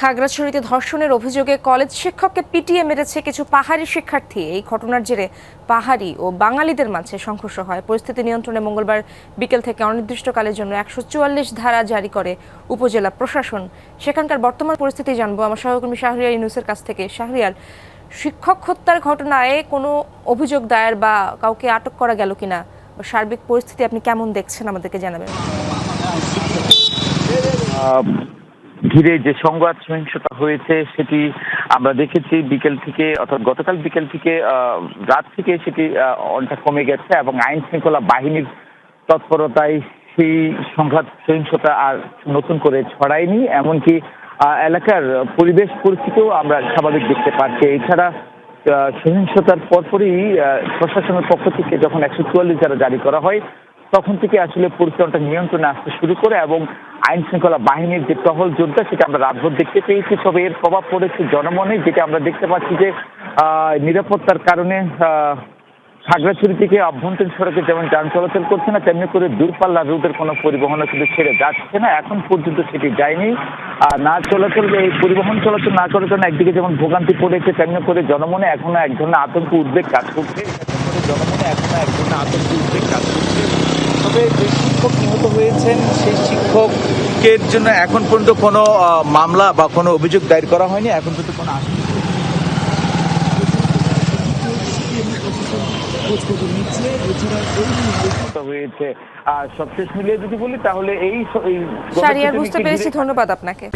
খাগড়াছড়িতে ধর্ষণের অভিযোগে কলেজ শিক্ষককে পিটিয়ে মেরেছে কিছু পাহাড়ি শিক্ষার্থী। এই ঘটনার জেরে পাহাড়ি ও বাঙালিদের মাঝে সংঘর্ষ হয়। পরিস্থিতি নিয়ন্ত্রণে মঙ্গলবার বিকেল থেকে অনির্দিষ্টকালের জন্য একশো চুয়াল্লিশ ধারা জারি করে উপজেলা প্রশাসন। সেখানকার বর্তমান পরিস্থিতি জানব। আমার সহকর্মী শাহরিয়ার ইউনুসের কাছ থেকে। শাহরিয়ার, শিক্ষক হত্যার ঘটনায় কোনো অভিযোগ দায়ের বা কাউকে আটক করা গেল কিনা? সার্বিক পরিস্থিতি আপনি কেমন দেখছেন? আমাদেরকে জানাবেন। ঘিরে যে সংঘাত সহিংসতা হয়েছে সেটি আমরা দেখেছি বিকেল থেকে, অর্থাৎ গতকাল বিকেল থেকে রাত থেকে সেটি অনেকটা কমে গেছে এবং আইন শৃঙ্খলা বাহিনীর তৎপরতায় সেই সংঘাত সহিংসতা আর নতুন করে ছড়ায়নি। এমনকি এলাকার পরিবেশ পরিস্থিতিও আমরা স্বাভাবিক দেখতে পাচ্ছি। এছাড়া সহিংসতার পরপরই প্রশাসনের পক্ষ থেকে যখন একশো চুয়াল্লিশ ধারা জারি করা হয় তখন থেকে আসলে পরিচালনটা নিয়ন্ত্রণে আসতে শুরু করে এবং আইন শৃঙ্খলা বাহিনীর যে টহল যোদ্ধা, সেটা আমরা রাতভর দেখতে পেয়েছি। তবে এর প্রভাব পড়েছে জনমনে, যেটা আমরা দেখতে পাচ্ছি যে নিরাপত্তার কারণে খাগড়াছড়ি থেকে অভ্যন্তরীণ সড়কে যেমন যান চলাচল করছে না, তেমনি করে দূরপাল্লার রুটের কোনো পরিবহন কিন্তু ছেড়ে যাচ্ছে না। এখন পর্যন্ত সেটি যায়নি। আর না চলাচল, এই পরিবহন চলাচল না করার জন্য একদিকে যেমন ভোগান্তি পড়েছে, তেমনি করে জনমনে এখনও এক ধরনের আতঙ্ক উদ্বেগ কাজ করছে। জনমনে এখনও এক ধরনের আতঙ্ক উদ্বেগ কাজ করছে। হয়েছেন সেই শিক্ষকের জন্য এখন পর্যন্ত কোনো মামলা বা কোনো অভিযোগ দায়ের করা হয়নি? এখন পর্যন্ত কোনো হয়েছে। আর সবশেষ মিলিয়ে যদি বলি তাহলে এই এই বুঝতে পেরেছি। ধন্যবাদ আপনাকে।